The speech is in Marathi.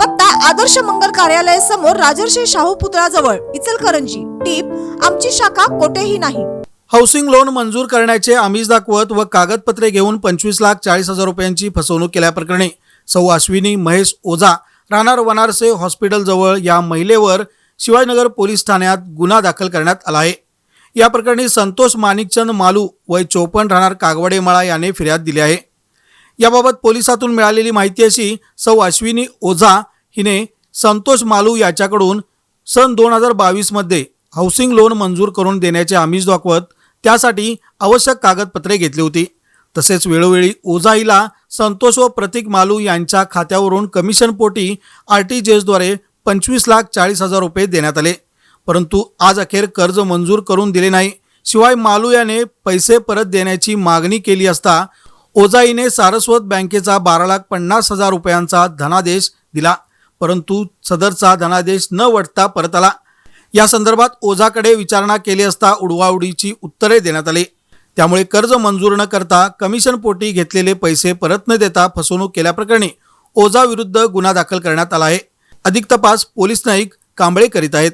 पत्ता आदर्श मंगल कार्यालय समोर राजर्षी शाहू पुतळाजवळ इचलकरंजी. टीप आमची शाखा कोठेही नाही. हाऊसिंग लोन मंजूर करण्याचे आमिष दाखवत व कागदपत्रे घेऊन पंचवीस लाख चाळीस हजार रुपयांची फसवणूक केल्याप्रकरणी सौ अश्विनी महेश ओझा राहणार वनारसे हॉस्पिटलजवळ या महिलेवर शिवाजीनगर पोलीस ठाण्यात गुन्हा दाखल करण्यात आला आहे. या प्रकरणी संतोष माणिकचंद मालू वय चोपन्न राहणार कागवडेमाळा याने फिर्याद दिली आहे. याबाबत पोलिसातून मिळालेली माहिती अशी सौ अश्विनी ओझा हिने संतोष मालू याच्याकडून सन दोन हजार बावीसमध्ये हाऊसिंग लोन मंजूर करून देण्याचे आमिष दाखवत त्यासाठी आवश्यक कागदपत्रे घेतली होती. तसेच वेळोवेळी ओझा हिला संतोष व प्रतीक मालू यांच्या खात्यावरून कमिशनपोटी आर टी जी एसद्वारे पंचवीस लाख चाळीस हजार रुपये देण्यात आले. परंतु आज अखेर कर्ज मंजूर करून दिले नाही. शिवाय मालू याने पैसे परत देण्याची मागणी केली असता ओझाईने सारस्वत बँकेचा बारा लाख पन्नास हजार रुपयांचा धनादेश दिला परंतु सदरचा धनादेश न वटता परत आला. या संदर्भात ओझाकडे विचारणा केली असता उडवाउडीची उत्तरे देण्यात आली. त्यामुळे कर्ज मंजूर न करता कमिशन पोटी घेतलेले पैसे परत न देता फसवणूक केल्याप्रकरणी ओझा विरुद्ध गुन्हा दाखल करण्यात आला आहे. अधिक तपास पोलीस नाईक कांबळे करीत आहेत.